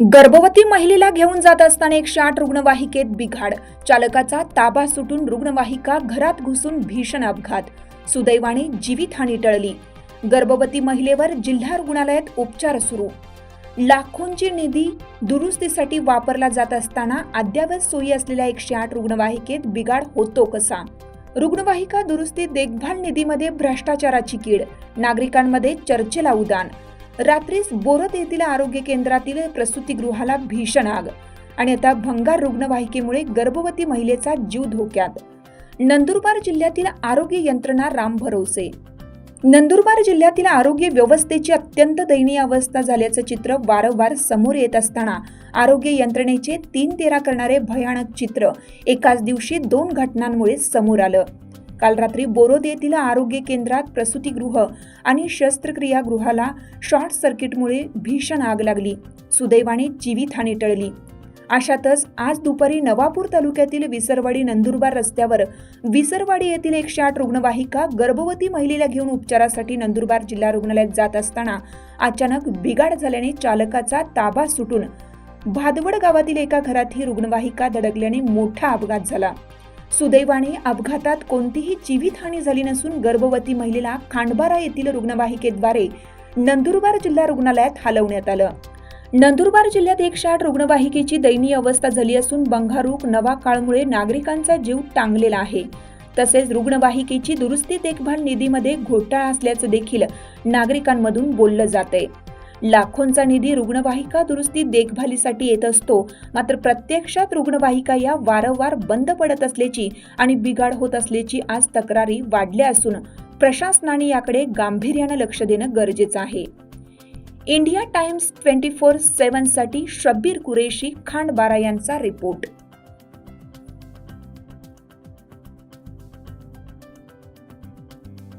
गर्भवती महिलेला घेऊन जात असताना एकशे आठ रुग्णवाहिकेत बिघाड. चालकाचा ताबा सुटून रुग्णवाहिका घरात घुसून भीषण अपघात. सुदैवाने जीवितहानी टळली. गर्भवती महिलेवर जिल्हा रुग्णालयात उपचार सुरू. लाखोंची निधी दुरुस्तीसाठी वापरला जात असताना अद्ययावत सोयी असलेल्या एकशे आठ रुग्णवाहिकेत बिघाड होतो कसा? रुग्णवाहिका दुरुस्ती देखभाल निधीमध्ये भ्रष्टाचाराची कीड. नागरिकांमध्ये चर्चेला उदान. रात्रीस बोरत येथील आरोग्य केंद्रातील प्रसूतीगृहाला भीषण आग आणि आता भंगार रुग्णवाहिकेमुळे गर्भवती महिलेचा जीव धोक्यात. नंदुरबार जिल्ह्यातील आरोग्य यंत्रणा राम भरोसे. नंदुरबार जिल्ह्यातील आरोग्य व्यवस्थेची अत्यंत दयनीय अवस्था झाल्याचं चित्र वारंवार समोर येत असताना आरोग्य यंत्रणेचे तीन तेरा करणारे भयानक चित्र एकाच दिवशी दोन घटनांमुळे समोर आलं. काल रात्री बोरोद येथील आरोग्य केंद्रात प्रसूतीगृह आणि शस्त्रक्रियागृहाला शॉर्ट सर्किटमुळे भीषण आग लागली. सुदैवाने जीवितहानी टळली. अशातच आज दुपारी नवापूर तालुक्यातील विसरवाडी नंदुरबार रस्त्यावर विसरवाडी येथील एकशे आठ रुग्णवाहिका गर्भवती महिलेला घेऊन उपचारासाठी नंदुरबार जिल्हा रुग्णालयात जात असताना अचानक बिघाड झाल्याने चालकाचा ताबा सुटून भादवड गावातील एका घरात ही रुग्णवाहिका धडकल्याने मोठा अपघात झाला. सुदैवाने अपघातात कोणतीही जीवितहानी झाली नसून गर्भवती महिलेला खांडबारा येथील रुग्णवाहिकेद्वारे नंदुरबार जिल्हा रुग्णालयात हलवण्यात आलं. नंदुरबार जिल्ह्यात एकशे आठ रुग्णवाहिकेची दयनीय अवस्था झाली असून बंगारूक नवा काळमुळे नागरिकांचा जीव टांगलेला आहे. तसेच रुग्णवाहिकेची दुरुस्ती देखभाल निधीमध्ये घोटाळा असल्याचं देखील नागरिकांमधून बोललं जातंय. लाखोंचा निधी रुग्णवाहिका दुरुस्ती देखभालीसाठी येत असतो. मात्र प्रत्यक्षात रुग्णवाहिका या वारंवार बंद पडत असल्याची आणि बिघाड होत असल्याची आज तक्रारी वाढल्या असून प्रशासनाने याकडे गांभीर्यानं लक्ष देणं गरजेचं आहे. इंडिया टाइम्स ट्वेंटी फोर सेव्हनसाठी शब्बीर कुरेशी खांडबारा यांचा रिपोर्ट.